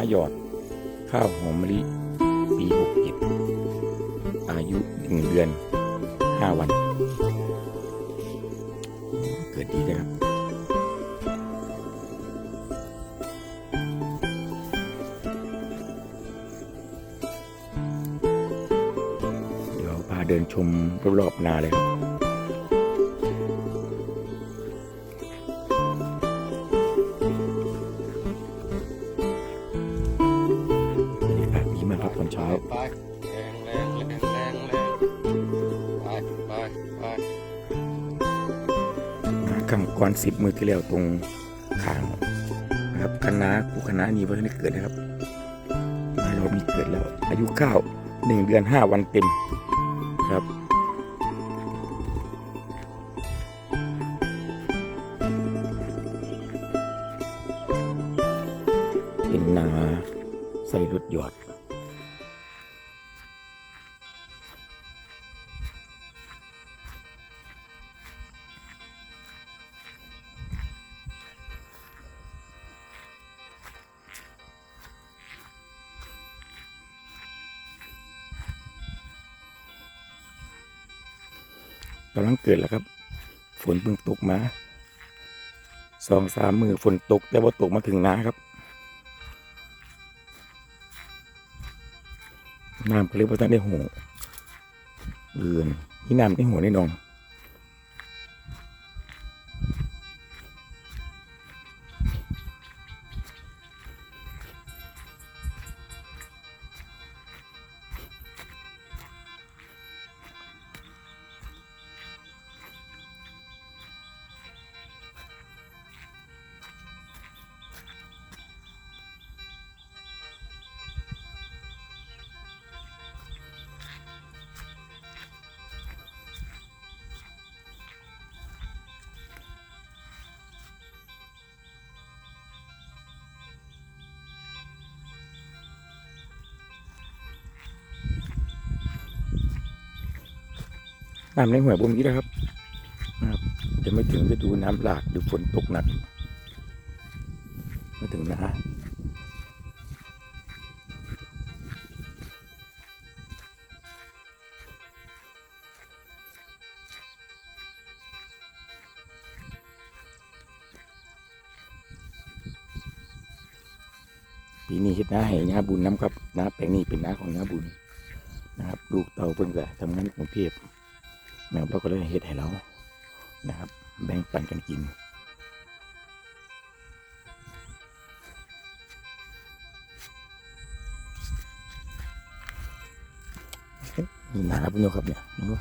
าเบิงนาหยอด ข้าวหอมมะลิ ปีหกเจ็ดอายุหนึ่งเดือนห้าวัน เกิดดีนะครับ เดี๋ยวพาเดินชมรอบๆนาเลยครับ คำก่อนสิบมือที่แล้วตรงขางนะครับคณะกูคณะนี้ว่าได้เกิดนะครับเรามีเกิดแล้ว อายุเก้าหนึ่งเดือนห้าวันเต็มครับำลังเกิดแล้วครับ ฝนเพิ่งตกมาสองสามมือฝนตก แต่ว่าตกมาถึงน้าครับน้ำก็เลยว่าต้องได้หัวเอือนที่น้ำได้หัวได้นอง น้ำในหัวบ่มีแล้วครับนะครับจะไม่ถึงฤดูน้ำหลากหรือฝนตกหนักไม่ถึงนะฮะปีนี้เฮ็ดนาให้าบุญน้ำครับนาแปลงนี้เป็นนาของยาบุญนะครับ ลูกเต่าเพิ่งก็ทำงานกรุงเทพ แมวเราก็เลยเฮ็ดให้เรานะครับ แบ่งปันกันกินนี่นาครับพี่โยครับเนี่ยดู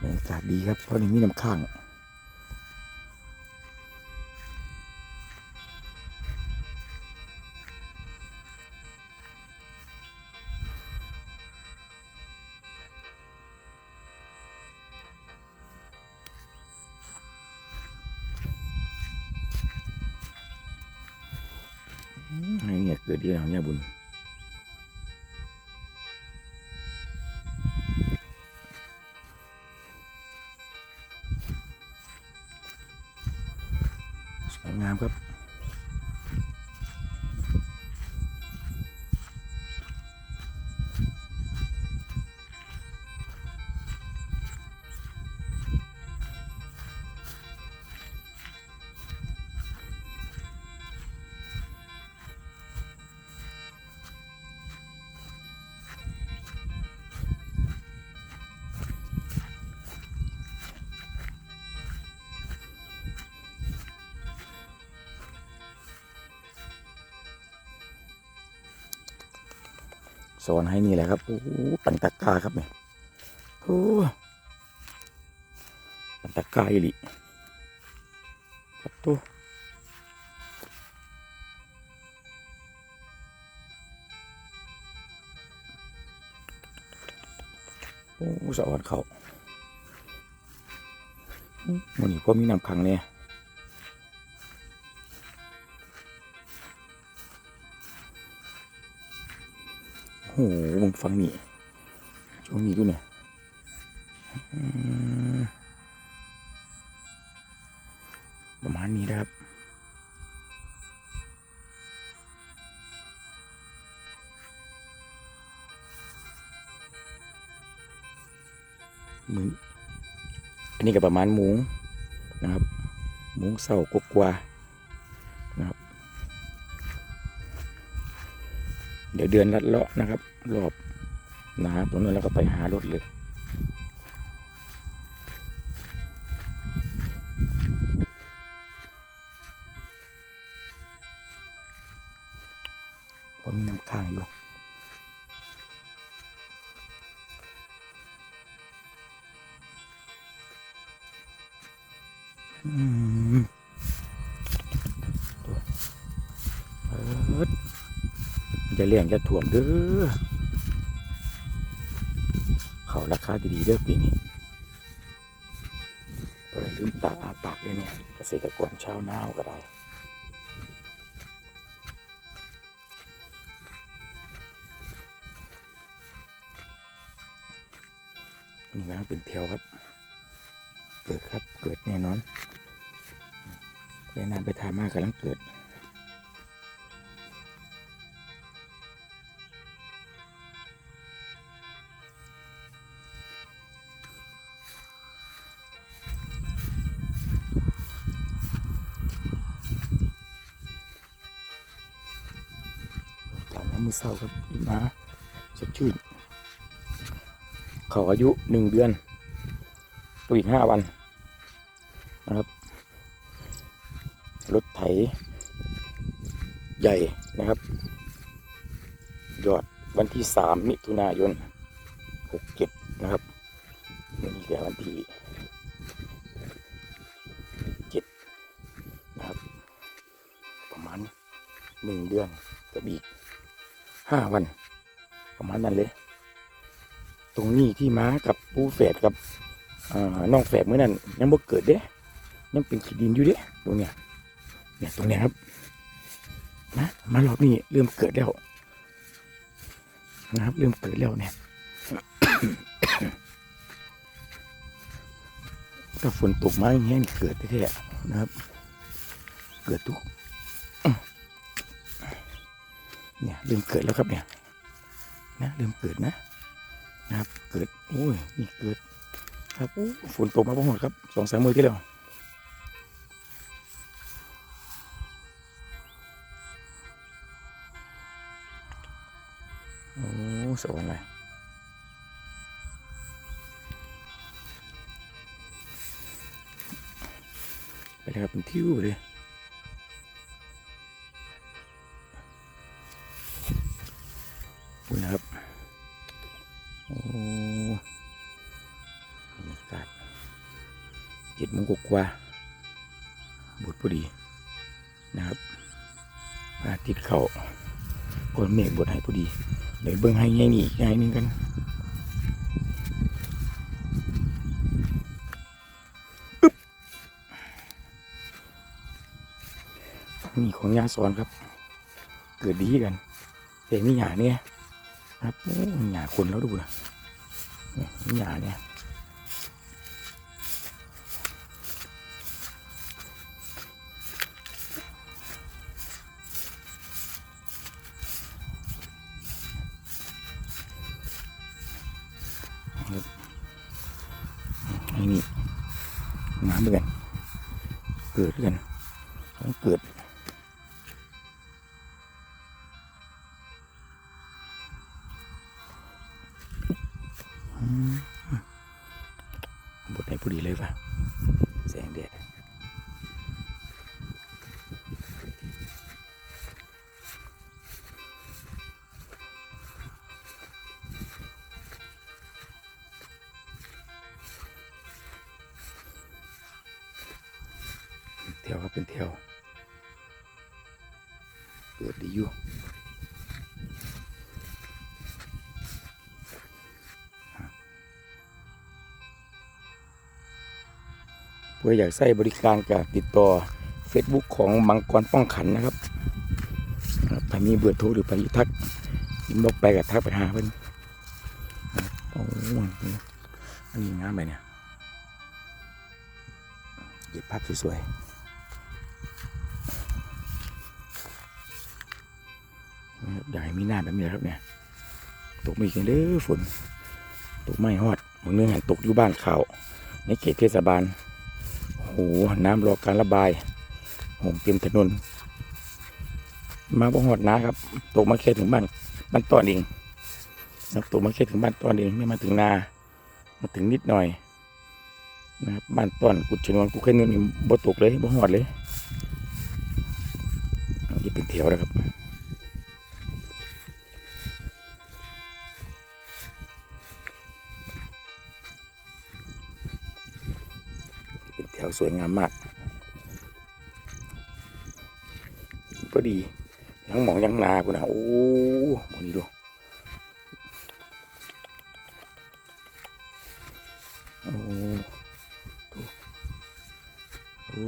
บรรยากาศดีครับเพราะนี่มีน้ำข้าง งามครับ สอนให้นี่แหละครับโอ้โหปันตะกาครับเนี่ยโอ้ปันตะกาอีหลิครับตัวโอ้สะออนเขามันนี่พอมีน้ำขังเนี่ย โหมึงฟังนี่ช่วงนี้ดูเนี่ยประมาณนี้นะครับมึงอันนี้ก็ประมาณหมูนะครับหมูเศร้ากกว่า เดี๋ยวเดือนลัดเลาะนะครับ รอบหนาตรงนั้นเราก็ไปหารถเลยผมมีน้ำค้างอยู่ เลี้ยงจะถ่วมเด้อเขาราคาดีๆเด้อปีนี้ก็เลยลืมตาอาปากเลยเนี่ยเกษตรกรชาวนาก็ได้นี่นะเป็นเทียวครับ เกิดครับ เกิดแน่นอนไปนานไปทามากกำลังเกิด มือเศร้าครับอีมาสดชื่นเขาอายุหนึ่งเดือนตัวอีกห้าวันนะครับรถไถใหญ่นะครับ ยอดวันที่สามมิถุนายนหกเจ็ดนะครับนี่แค่วันที่เจ็ดนะครับ ประมาณหนึ่งเดือนกับอีก ห้าวัน ประมาณนั้นเลย ตรงนี้ที่ม้ากับปูแฝดกับน้องแฝดเมื่อนั้นยังบ่เกิดเด้ยังเป็นขีดินอยู่เด้ตรงเนี้ยเนี่ยตรงเนี้ยครับนะมารอบนี้เริ่มเกิดแล้วนะครับเริ่มเกิดแล้วเนี่ยถ้าฝนตกมาอย่างเงี้ยเกิดแท้ๆนะครับ เกิดทุก เนี่ยเริ่มเกิดแล้วครับเนี่ยนะเริ่มเกิดนะนะครับเกิดโอ้ยนี่เกิดครับโอ้ฝนตกมาพอหมดครับสองสามมือที่แล้วโอ้สวรรค์เลยไปเลยครับเป็นทิวเลย เจ็ดโมงกว่าบุดพอดีนะครับพระอาทิตย์เขาคนเมฆบดให้พอดีเดี๋ยวเบิ่งให้ง่ายนี่ง่ายนึงกันอึ๊บนี่ของยาสอนครับ เกิดดีกันแต่นี่หยาเนี่ยครับโอ้หยาคนแล้วดูนะเนี่ยหยาเนี่ย เกิดกันต้องเกิดบทไหนพอดีเลยป่ะแสงแดด เกิดดีอยู่เพื่ออยากใช้บริการกับติดต่อ Facebook ของมังกรป้องขันนะครับครับไปมีเบอร์โทรหรือไปทักยินบอกไปกับทักไปหาเพิ่นนโอ้อันนี้งามไปเนี่ยเก็บภาพสวยๆ อยากให้มีหน้าแบบนี้ครับเนี่ย ตกไม่กันเด้อฝน ตกไม่ฮอดบางเรื่องหันตกอยู่บ้านเขาในเขตเทศบาลโหน้ำรอการระบายโหเต็มถนน มาบ่ฮอดนะครับ ตกมาแค่ถึงบ้านบ้านตอนเองนะตกมาแค่ถึงบ้านตอนเองไม่มาถึงนา มาถึงนิดหน่อยนะครับบ้านตอนกุดชนวนกุดแค่นี้นี่บ่ตกเลยบ่ฮอดเลยนนี้เป็นแถวแล้วครับาวสวยงามมาก ก็ดีทั้งหมองยังนากูนะโอ้โหนี่ดูโอ้โอ้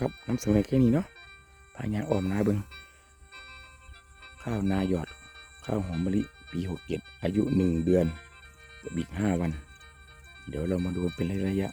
ครับน้ำเสนอแค่นี้เนาะพายางออมนาเบิงข้าวนาหยอด ข้าวหอมมะลิปีหกเจ็ดอายุหนึ่งเดือนกับอีกห้าวัน เดี๋ยวเรามาดูเป็นระยะ